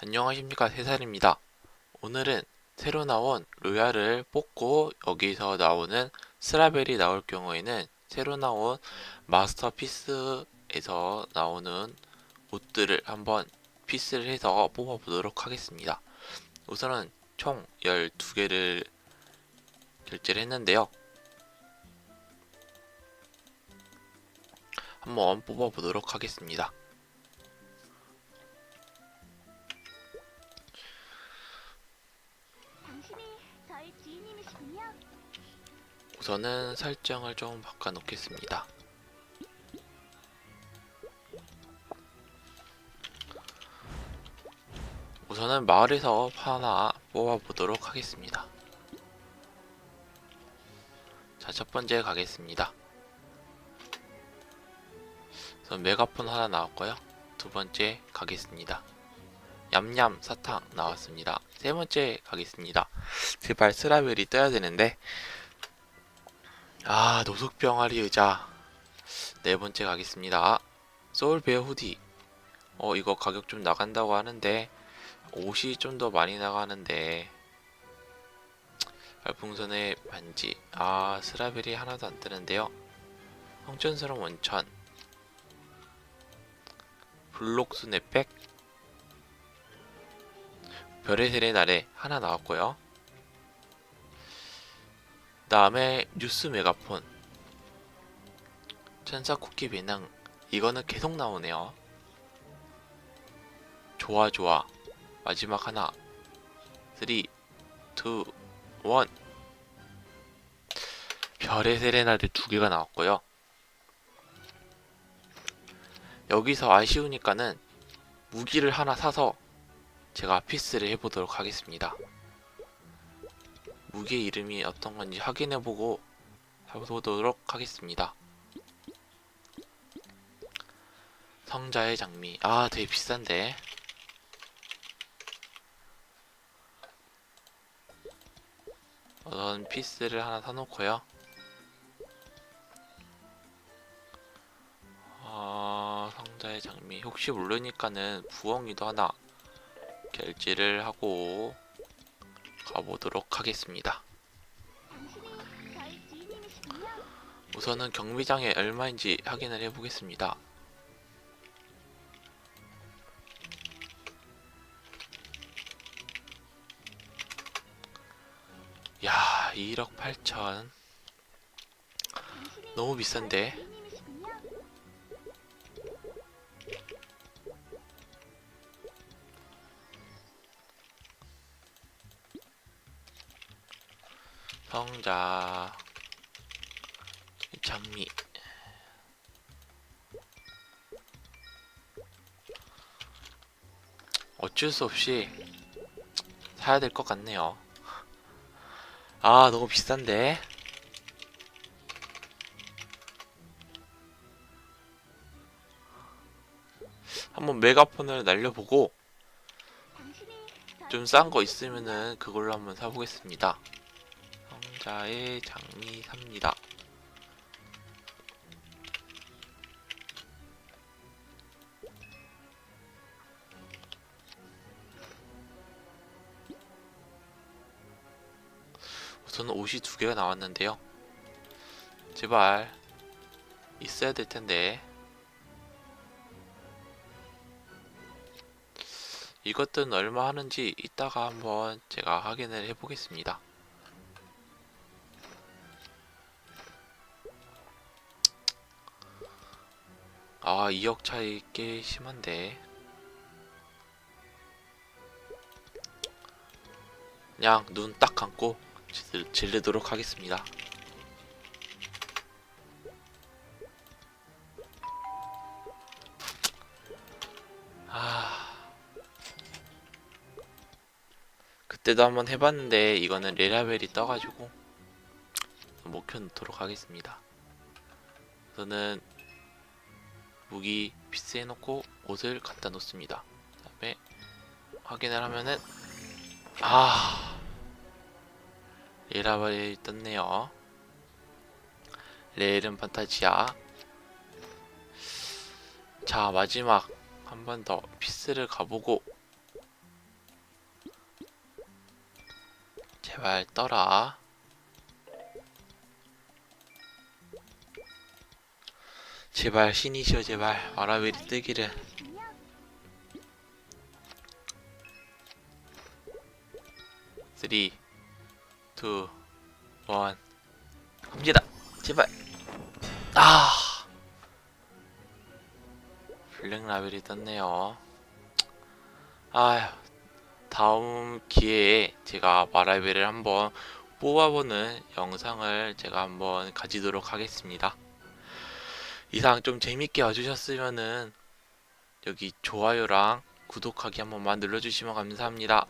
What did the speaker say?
안녕하십니까 세살입니다. 오늘은 새로 나온 로얄을 뽑고 여기서 나오는 스라벨이 나올 경우에는 새로 나온 마스터피스에서 나오는 옷들을 한번 피스를 해서 뽑아보도록 하겠습니다. 우선은 총 12개를 결제를 했는데요. 한번 뽑아보도록 하겠습니다. 우선은 설정을 좀 바꿔 놓겠습니다. 우선은 마을에서 하나 뽑아보도록 하겠습니다. 자, 첫 번째 가겠습니다. 우선 메가폰 하나 나왔고요. 두 번째 가겠습니다. 얌얌 사탕 나왔습니다. 세 번째 가겠습니다. 제발 스라벨이 떠야 되는데. 아 노숙병아리 의자. 네 번째 가겠습니다. 소울베어 후디. 어 이거 가격 좀 나간다고 하는데 옷이 좀 더 많이 나가는데. 별풍선의 반지. 아 스라벨이 하나도 안 뜨는데요. 황천스러운 원천. 블록순의 백. 별의 세레나레 하나 나왔고요 다음에 뉴스 메가폰. 천사 쿠키 배낭. 이거는 계속 나오네요. 좋아 좋아. 마지막 하나. 3 2 1 별의 세레나데 두 개가 나왔고요. 여기서 아쉬우니까는 무기를 하나 사서 제가 피스를 해보도록 하겠습니다 무기의 이름이 어떤 건지 확인해보고 해보도록 하겠습니다. 성자의 장미. 아, 되게 비싼데. 우선 피스를 하나 사놓고요. 아, 성자의 장미. 혹시 모르니까는 부엉이도 하나 결제를 하고 가보도록 하겠습니다. 우선은 경비장에 얼마인지 확인을 해보겠습니다. 야, 1억 8천. 당신이 너무 비싼데. 성자 장미 어쩔 수 없이 사야 될 것 같네요. 아 너무 비싼데. 한번 메가폰을 날려보고 좀 싼 거 있으면은 그걸로 한번 사보겠습니다. 성자의 장미 삽니다. 우선 옷이 두 개가 나왔는데요. 제발 있어야 될 텐데. 이것들은 얼마 하는지 이따가 한번 제가 확인을 해보겠습니다. 아, 2억 차이 꽤 심한데. 그냥 눈 딱 감고 질- 질르도록 하겠습니다. 아. 그때도 한번 해봤는데 이거는 레라벨이 떠가지고 못 켜놓도록 하겠습니다. 저는 무기 피스 해놓고 옷을 갖다 놓습니다. 그 다음에 확인을 하면은 아 레라바리 떴네요. 레일은 판타지야. 자 마지막 한 번 더 피스를 가보고 제발 떠라. 제발 신이시여 제발 와라벨이 뜨기를. 중요. 쓰리, 투, 원, 갑니다. 제발. 아, 블랙 라벨이 떴네요. 아휴, 다음 기회에 제가 마라벨을 한번 뽑아보는 영상을 제가 한번 가지도록 하겠습니다. 이상 좀 재밌게 와주셨으면은 여기 좋아요랑 구독하기 한 번만 눌러주시면 감사합니다.